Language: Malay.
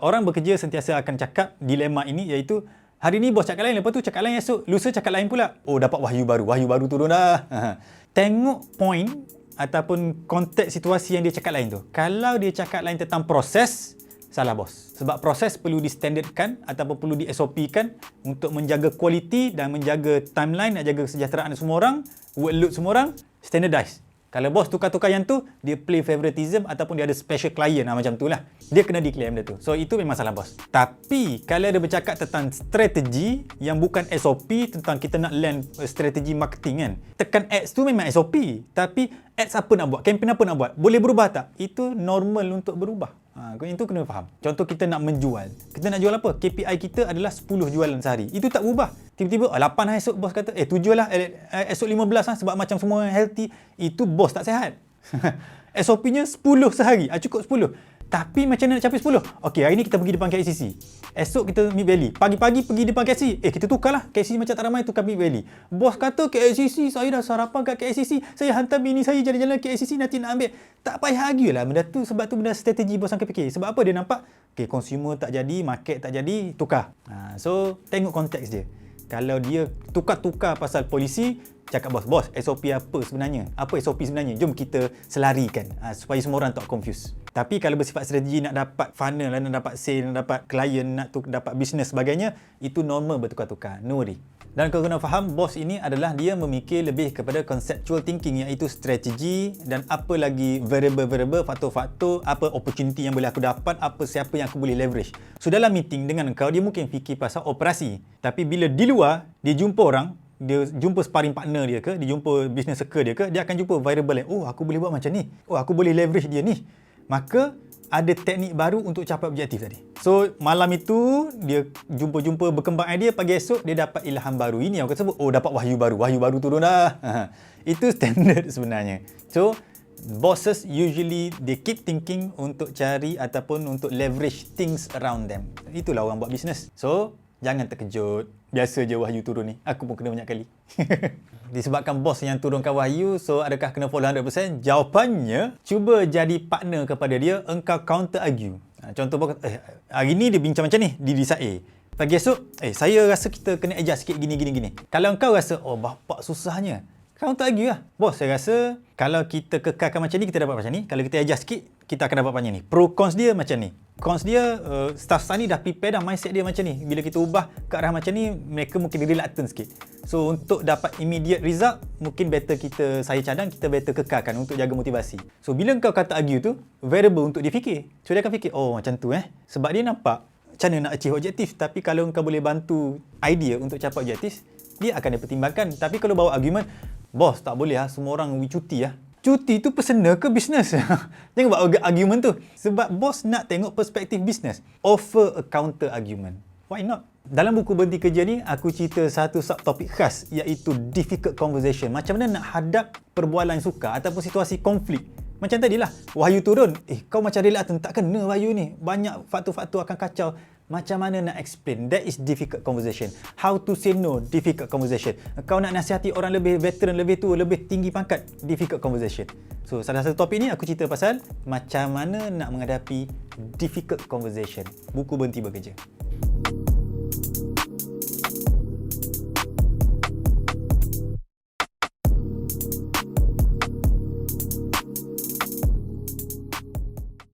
Orang bekerja sentiasa akan cakap dilema ini iaitu hari ni bos cakap lain, lepas tu cakap lain esok, lusa cakap lain pula. Oh, dapat wahyu baru. Wahyu baru turun dah. Tengok point ataupun konteks situasi yang dia cakap lain tu. Kalau dia cakap lain tentang proses, salah bos. Sebab proses perlu di-standardkan ataupun perlu di-SOP-kan untuk menjaga kualiti dan menjaga timeline, nak jaga kesejahteraan semua orang, workload semua orang, standardize. Kalau bos tukar-tukar yang tu, dia play favoritism ataupun dia ada special client lah, macam tu lah. Dia kena declare benda tu. So, itu memang salah bos. Tapi, kalau dia bercakap tentang strategi yang bukan SOP tentang kita nak land strategi marketing kan. Tekan ads tu memang SOP. Tapi, ads apa nak buat? Campaign apa nak buat? Boleh berubah tak? Itu normal untuk berubah. Ha, itu kena faham. Contoh kita nak menjual. Kita nak jual apa? KPI kita adalah 10 jualan sehari. Itu tak berubah. Tiba-tiba oh, 8 lah esok bos kata, eh 7 lah, eh, eh esok 15 lah sebab macam semua healthy. Itu bos tak sehat. SOP-nya 10 sehari. Ah, cukup 10. Tapi macam mana nak capai 10? Okey, hari ni kita pergi depan KCC. Esok kita Mid Valley. Pagi-pagi pergi depan KCC. Eh, kita tukarlah. KCC macam tak ramai tukar Mid Valley. Bos kata KCC, saya dah sarapan kat KCC. Saya hantar bini saya jalan-jalan KCC nanti nak ambil. Tak payah argue lah benda tu. Sebab tu benda strategi bos angkat fikir. Sebab apa dia nampak? Okay, consumer tak jadi, market tak jadi, tukar. Ha, so, tengok konteks dia. Kalau dia tukar-tukar pasal polisi, cakap bos, bos SOP apa sebenarnya? Apa SOP sebenarnya? Jom kita selarikan ha, supaya semua orang tak confuse. Tapi kalau bersifat strategi nak dapat funnel, nak dapat sale, nak dapat klien, nak tu, dapat bisnes sebagainya, itu normal bertukar-tukar. No worry. Dan kau kena faham, bos ini adalah dia memikir lebih kepada conceptual thinking iaitu strategi dan apa lagi variable-variable, faktor-faktor, apa opportunity yang boleh aku dapat, apa siapa yang aku boleh leverage. So dalam meeting dengan kau, dia mungkin fikir pasal operasi. Tapi bila di luar, dia jumpa orang, dia jumpa sparring partner dia ke, dia jumpa business circle dia ke, dia akan jumpa variable lain. Oh, aku boleh buat macam ni. Oh, aku boleh leverage dia ni. Maka ada teknik baru untuk capai objektif tadi. So, malam itu dia jumpa-jumpa berkembang idea, pagi esok dia dapat ilham baru. Ini yang aku sebut, oh dapat wahyu baru. Wahyu baru turun dah. Itu standard sebenarnya. So, bosses usually they keep thinking untuk cari ataupun untuk leverage things around them. Itulah orang buat bisnes. So, Jangan terkejut. Biasa je wahyu turun ni. Aku pun kena banyak kali. Disebabkan bos yang turunkan wahyu, so adakah kena follow 100%? Jawapannya, cuba jadi partner kepada dia, engkau counter argue. Ha, contoh, eh, hari ni dia bincang macam ni, di desa A. Pagi esok, eh saya rasa kita kena adjust sikit gini, gini, gini. Kalau engkau rasa, oh bapak susahnya. Counter argue lah. Bos, saya rasa kalau kita kekalkan macam ni, kita dapat macam ni. Kalau kita adjust sikit, kita akan dapat macam ni. Pro cons dia macam ni cons dia uh, staff-staff ni dah prepare dah mindset dia macam ni. Bila kita ubah ke arah macam ni mereka mungkin reluctant sikit. So untuk dapat immediate result mungkin better kita saya cadang kita better kekalkan untuk jaga motivasi. So bila kau kata argue tu variable untuk dia fikir. So dia akan fikir oh macam tu eh. Sebab dia nampak macam mana nak achieve objektif. Tapi kalau kau boleh bantu idea untuk capai objektif dia akan dipertimbangkan. Tapi kalau bawa argument bos tak boleh lah semua orang cuti lah cuti tu personal ke bisnes? Jangan buat argument tu. Sebab bos nak tengok perspektif bisnes. Offer a counter argument. Why not? Dalam buku Berhenti Kerja ni, aku cerita satu subtopik khas iaitu difficult conversation. Macam mana nak hadap perbualan suka ataupun situasi konflik. Macam tadilah, wahyu turun. Eh, kau macam reluctant, tak kena wahyu ni. Banyak faktor-faktor akan kacau. Macam mana nak explain? That is difficult conversation. How to say no? Difficult conversation. Kau nak nasihati orang lebih veteran, lebih tua, lebih tinggi pangkat? Difficult conversation. So, salah satu topik ni aku cerita pasal macam mana nak menghadapi difficult conversation. Buku berhenti bekerja.